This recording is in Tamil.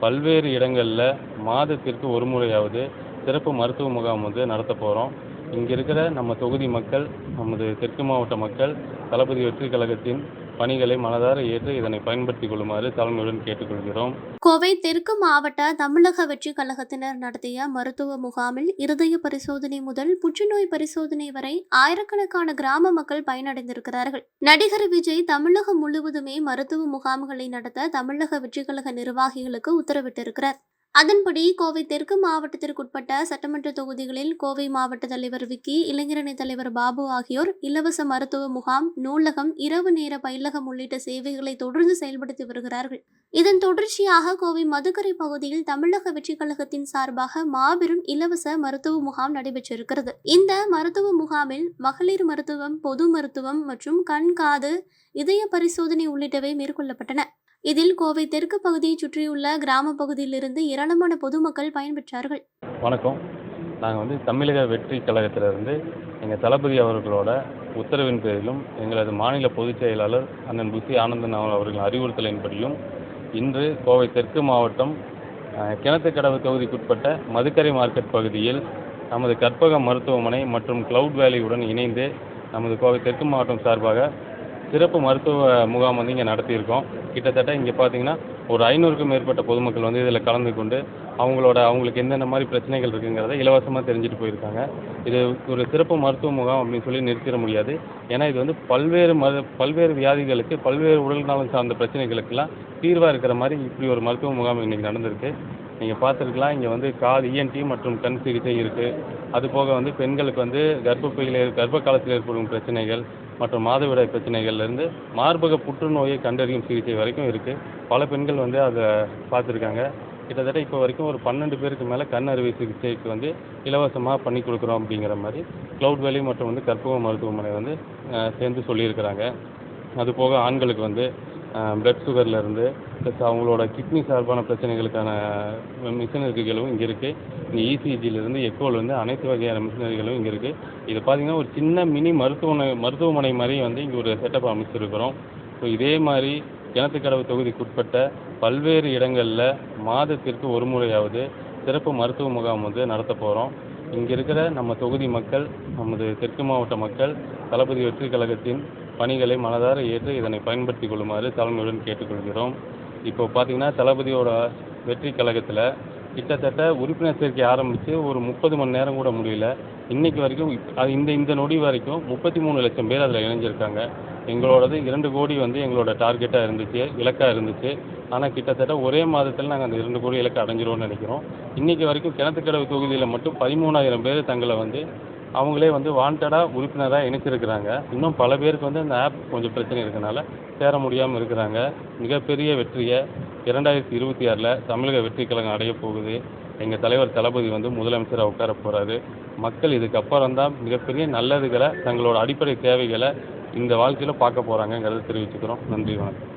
பல்வேறு இடங்களில் மாதத்திற்கு ஒரு முறையாவது சிறப்பு மருத்துவ முகாம் வந்து நடத்த போகிறோம் இங்கே இருக்கிற நம்ம தொகுதி மக்கள் நமது தெற்கு மாவட்ட மக்கள் தளபதி வெற்றி கழகத்தின் பணிகளை மனதார ஏற்று இதனை பயன்படுத்திக் கொள்ளுமாறு தலைமையுடன் கேட்டுக்கொள்கிறோம். கோவை தெற்கு மாவட்ட தமிழக வெற்றி கழகத்தினர் நடத்திய மருத்துவ முகாமில் இருதய பரிசோதனை முதல் புற்றுநோய் பரிசோதனை வரை ஆயிரக்கணக்கான கிராம மக்கள் பயனடைந்திருக்கிறார்கள். நடிகர் விஜய் தமிழகம் முழுவதுமே மருத்துவ முகாம்களை நடத்த தமிழக வெற்றி கழக நிர்வாகிகளுக்கு உத்தரவிட்டிருக்கிறார். அதன்படி கோவை தெற்கு மாவட்டத்திற்குட்பட்ட சட்டமன்ற தொகுதிகளில் கோவை மாவட்ட தலைவர் விக்கி இளைஞரணி தலைவர் பாபு ஆகியோர் இலவச மருத்துவ முகாம் நூலகம் இரவு நேர பயிலகம் உள்ளிட்ட சேவைகளை தொடர்ந்து செயல்படுத்தி வருகிறார்கள். இதன் தொடர்ச்சியாக கோவை மதுக்கரை பகுதியில் தமிழக வெற்றிக் கழகத்தின் சார்பாக மாபெரும் இலவச மருத்துவ முகாம் நடைபெற்றிருக்கிறது. இந்த மருத்துவ முகாமில் மகளிர் மருத்துவம் பொது மருத்துவம் மற்றும் கண் காது இதய பரிசோதனை உள்ளிட்டவை மேற்கொள்ளப்பட்டன. இதில் கோவை தெற்கு பகுதியைச் சுற்றியுள்ள கிராம பகுதியிலிருந்து ஏராளமான பொதுமக்கள் பயன்பெற்றார்கள். வணக்கம். நாங்கள் வந்து தமிழக வெற்றி கழகத்திலிருந்து எங்கள் தளபதி அவர்களோட உத்தரவின் பேரிலும் எங்களது மாநில பொதுச் செயலாளர் அண்ணன் புசி ஆனந்தன் அவர்களின் அறிவுறுத்தலின்படியும் இன்று கோவை தெற்கு மாவட்டம் கிணத்து கிணத்துக்கடவு தொகுதிக்குட்பட்ட மதுக்கரை மார்க்கெட் பகுதியில் நமது கற்பக மருத்துவமனை மற்றும் கிளவுட் வேலியுடன் இணைந்து நமது கோவை தெற்கு மாவட்டம் சார்பாக சிறப்பு மருத்துவ முகாம் வந்து இங்கே நடத்தியிருக்கோம். கிட்டத்தட்ட இங்கே பார்த்தீங்கன்னா ஒரு ஐநூறுக்கும் மேற்பட்ட பொதுமக்கள் வந்து இதில் கலந்து கொண்டு அவங்களோட அவங்களுக்கு என்னென்ன மாதிரி பிரச்சனைகள் இருக்குங்கிறத இலவசமாக தெரிஞ்சுட்டு போயிருக்காங்க. இது ஒரு சிறப்பு மருத்துவ முகாம் அப்படின்னு சொல்லி நிறுத்திட முடியாது. ஏன்னா இது வந்து பல்வேறு மரு பல்வேறு வியாதிகளுக்கு பல்வேறு உடல் நலம் சார்ந்த பிரச்சனைகளுக்கெல்லாம் தீர்வாக இருக்கிற மாதிரி இப்படி ஒரு மருத்துவ முகாம் இன்றைக்கி நடந்திருக்கு. நீங்கள் பார்த்துருக்கலாம் இங்கே வந்து கால் இஎன்டி மற்றும் கண் சிகிச்சை இருக்குது அது போக வந்து பெண்களுக்கு வந்து கர்ப்பப்பையில் கர்ப்ப காலத்தில் ஏற்படும் பிரச்சனைகள் மற்றும் மாதவிடாய் பிரச்சனைகள்லேருந்து மார்பக புற்றுநோயை கண்டறியும் சிகிச்சை வரைக்கும் இருக்குது பல பெண்கள் வந்து அதை பார்த்துருக்காங்க. கிட்டத்தட்ட இப்போ வரைக்கும் ஒரு பன்னெண்டு பேருக்கு மேலே கண் அறுவை சிகிச்சைக்கு வந்து இலவசமாக பண்ணி கொடுக்குறோம் அப்படிங்கிற மாதிரி க்ளவுட் வேலி மற்றும் வந்து கற்பக மருத்துவமனை வந்து சேர்ந்து சொல்லியிருக்கிறாங்க. அது போக ஆண்களுக்கு வந்து பிளட் சுகர்லேருந்து ப்ளஸ் அவங்களோட கிட்னி சார்பான பிரச்சனைகளுக்கான மிஷினரிகளும் இங்கே இருக்குது இங்கே இசிஜிலேருந்து எக்கோலேருந்து அனைத்து வகையான மிஷினரிகளும் இங்கே இருக்குது இது பார்த்தீங்கன்னா ஒரு சின்ன மினி மருத்துவமனை மருத்துவமனை மாதிரி வந்து இங்கே ஒரு செட்டப் அமைச்சிருக்கிறோம். ஸோ இதே மாதிரி கிணத்துக்கடவு தொகுதிக்குட்பட்ட பல்வேறு இடங்களில் மாதத்திற்கு ஒரு முறையாவது சிறப்பு மருத்துவ முகாம் வந்து நடத்த போகிறோம் இங்கே இருக்கிற நம்ம தொகுதி மக்கள் நமது தெற்கு மாவட்ட மக்கள் தளபதி வெற்றி கழகத்தின் பணிகளை மனதார ஏற்று இதனை பயன்படுத்திக் கொள்ளுமாறு தலைமையுடன் கேட்டுக்கொள்கிறோம். இப்போ பார்த்தீங்கன்னா தளபதியோட வெற்றி கழகத்தில் கிட்டத்தட்ட உறுப்பினர் சேர்க்கை ஆரம்பித்து ஒரு முப்பது மணி நேரம் கூட முடியல. இன்னைக்கு வரைக்கும் அது இந்த இந்த நொடி வரைக்கும் முப்பத்தி மூணு லட்சம் பேர் அதில் இணைஞ்சிருக்காங்க. எங்களோடது இரண்டு கோடி வந்து எங்களோட டார்கெட்டாக இருந்துச்சு இலக்காக இருந்துச்சு. ஆனால் கிட்டத்தட்ட ஒரே மாதத்தில் நாங்கள் அந்த இரண்டு கோடி இலக்கை அடைஞ்சிருவோம்னு நினைக்கிறோம். இன்றைக்கி வரைக்கும் கிணத்துக்கடவு தொகுதியில் மட்டும் பதிமூணாயிரம் பேர் தங்களை வந்து அவங்களே வந்து வாண்டடாக உறுப்பினராக இணைச்சிருக்கிறாங்க. இன்னும் பல பேருக்கு வந்து அந்த ஆப் கொஞ்சம் பிரச்சனை இருக்கனால சேர முடியாமல் இருக்கிறாங்க. மிகப்பெரிய வெற்றியை இரண்டாயிரத்தி இருபத்தி ஆறில் தமிழக வெற்றி கழகம் அடைய போகுது. எங்கள் தலைவர் தளபதி வந்து முதலமைச்சராக உட்கார போகிறாரு மக்கள் இதுக்கப்புறம் தான் மிகப்பெரிய நல்லதுகளை தங்களோட அடிப்படை தேவைகளை இந்த வாழ்க்கையில் பார்க்க போகிறாங்கங்கிறத தெரிவிச்சுக்கிறோம். நன்றி வணக்கம்.